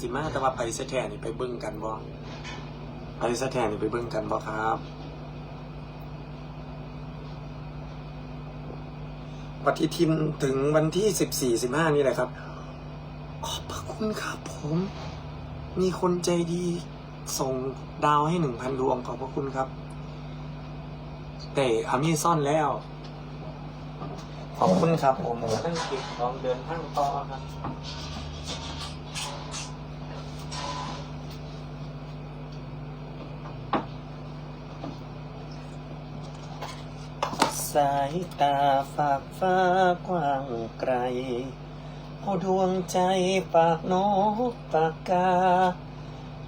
สิมาแต่ว่าไปเสแทนนี่ไปเบิ้งกันบ่ไปเสแทนนี่ไปเบิ้งกันบ่ครับปฏิทินถึงวันที่สิบสี่สิบห้านี่แหละครับ ขอบพระคุณครับผม มีคนใจดี ส่งดาวให้หนึ่งพันดวงขอบพระคุณครับ แต่อามีซ่อนแล้ว ขอบคุณครับผมตั้งเก็บลองเดินทางต่อครับ สายตาฝากฟ้ากว้างไกลเอาดวงใจปากนกปากกา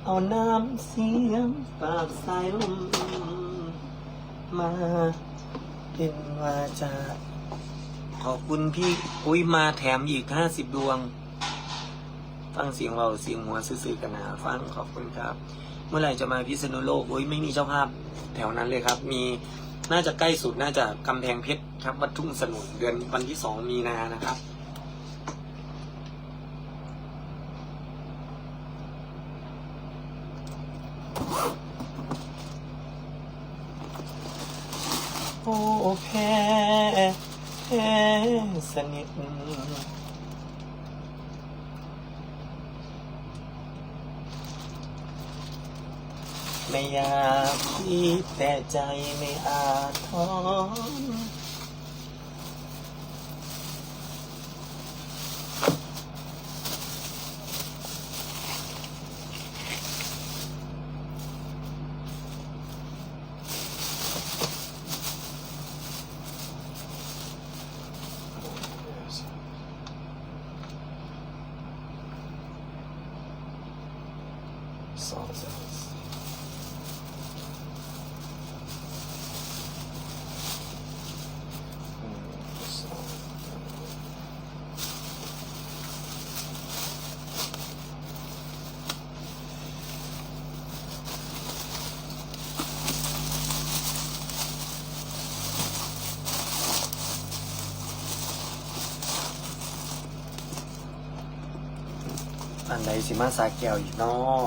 เอาน้ำเสียงปากสายลมมาเป็นวาจาขอบคุณพี่อุ้ยมาแถมอีกห้าสิบดวง ฟังเสียงเราเสียงหัวซื่อๆกันนะฟังขอบคุณครับ เมื่อไหร่จะมาพิษณุโลกอุ้ยไม่มีเจ้าภาพแถวนั้นเลยครับ มี น่าจะใกล้สุดน่าจะกำแพงเพชรครับ วัดทุ่งสนุนเดือนวันที่สองมีนานะครับ โอ้แพ้แพ้สนิท ไม่อยากคิดแต่ใจไม่อาจทนสองสาม อันใดสิมาสาแก้วอีกเนาะ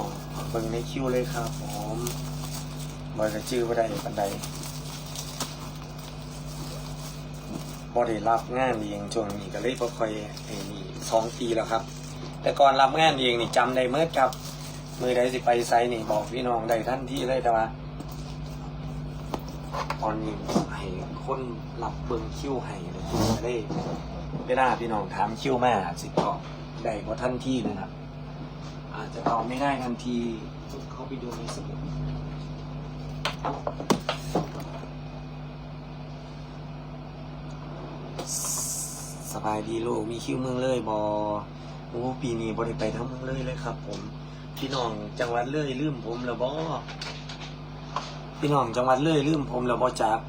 เบิ่งในคิวเลยครับผมบ่จะจื้อบ่ได้ปันใดบ่ได้รับงานเองช่วงนี้ก็เลยบ่ค่อยไอ้นี่สองปีแล้วครับ แต่ก่อนรับงานเองนี่จำได้เมื่อครับ มือใดสิไปไซนี่บอกพี่น้องได้ทันที่เลยแต่ว่าตอนนี้ให้คนรับเบิ่งคิวให้เลยจะได้เวลาพี่น้องถามคิวมาสิตอบได้บ่ทันที่นะครับ อาจจะตอบไม่ได้ทันทีต้เข้าไปดูในสมุดสบายดีลูกมีคิวเมืองเลยบอโอ้ปีนี้บริไปทั้งเมืองเลยเลยครับ ผมพี่น้องจังหวัดเลยลืมผมแล้วบอพี่น้องจังหวัดเลยลืมผมแล้วบอจัก